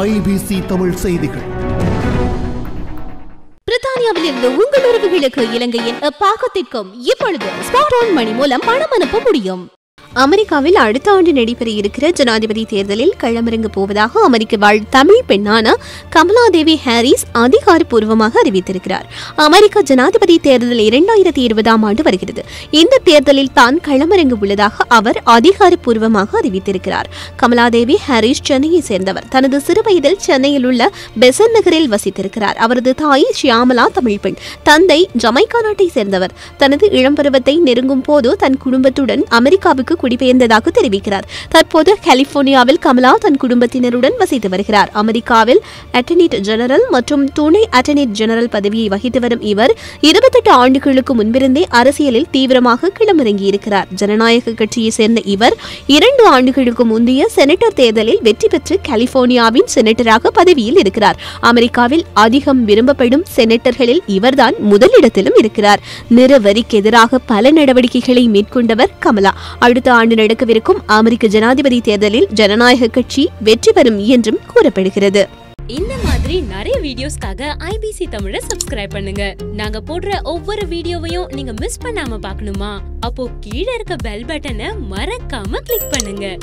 IBC Tamil செய்திகள். பிரித்தானியாவில் இருந்து உங்கள் உறவுகளுக்கு இலங்கையின் பாகத்திற்கும் இப்பொழுது ஸ்மார்ட் மணி மூலம் பணம் அனுப்ப முடியும். அமெரிக்காவில் அடுத்த ஆண்டு நடைபெற இருக்கிற ஜனாதிபதி தேர்தலில் களமிறங்க போவதாக அமெரிக்க வாழ் தமிழ் பெண்ணான கமலாதேவி ஹாரிஸ் அதிகாரப்பூர்வமாக அறிவித்திருக்கிறார். அமெரிக்க ஜனாதிபதி தேர்தல் இரண்டாயிரத்தி இருபதாம் ஆண்டு வருகிறது. இந்த தேர்தலில் தான் களமிறங்க உள்ளதாக அவர் அதிகாரப்பூர்வமாக அறிவித்திருக்கிறார். கமலாதேவி ஹாரிஸ் சென்னையை சேர்ந்தவர். தனது சிறுவயதில் சென்னையில் உள்ள பெசன் நகரில் வசித்திருக்கிறார். அவரது தாய் ஷியாமலா தமிழ் பெண். தந்தை ஜமைக்கா நாட்டை சேர்ந்தவர். தனது இளம்பருவத்தை நெருங்கும் போது தன் குடும்பத்துடன் அமெரிக்காவுக்கு குடிபெயர்ந்ததாக தெரிவிக்கிறார். தற்போது கலிபோர்னியாவில் கமலா தன் குடும்பத்தினருடன் வசித்து வருகிறார். அமெரிக்காவில் அட்டர்னிட் ஜெனரல் மற்றும் துணை அட்டர்னிட் ஜெனரல் பதவியை வகித்து வரும் இவர் இருபத்தெட்டு ஆண்டுகளுக்கு முன்பிருந்தே அரசியலில் தீவிரமாக களமிறங்கியிருக்கிறார். ஜனநாயக கட்சியை சேர்ந்த இவர் இரண்டு ஆண்டுகளுக்கு முந்தைய செனட்டர் தேர்தலில் வெற்றி பெற்று கலிபோர்னியாவின் செனட்டராக பதவியில் இருக்கிறார். அமெரிக்காவில் அதிகம் விரும்பப்படும் செனட்டர்களில் இவர்தான் முதலிடத்திலும் இருக்கிறார். நிறவரிக்கு எதிராக பல நடவடிக்கைகளை மேற்கொண்டவர் கமலா. அடுத்த ஆண்டு நடக்கவிருக்கும் அமெரிக்க ஜனாதிபதி தேர்தலில் ஜனநாயக கட்சி வெற்றி பெறும் என்றும் கூறப்படுகிறது. இந்த மாதிரி நிறைய வீடியோஸ்க்காக ஐபிசி தமிழை சப்ஸ்கிரைப் பண்ணுங்க. நாங்க போடுற ஒவ்வொரு வீடியோவையும் நீங்க மிஸ் பண்ணாம பார்க்கணுமா? அப்போ கீழே இருக்க பெல் பட்டனை மறக்காம கிளிக் பண்ணுங்க.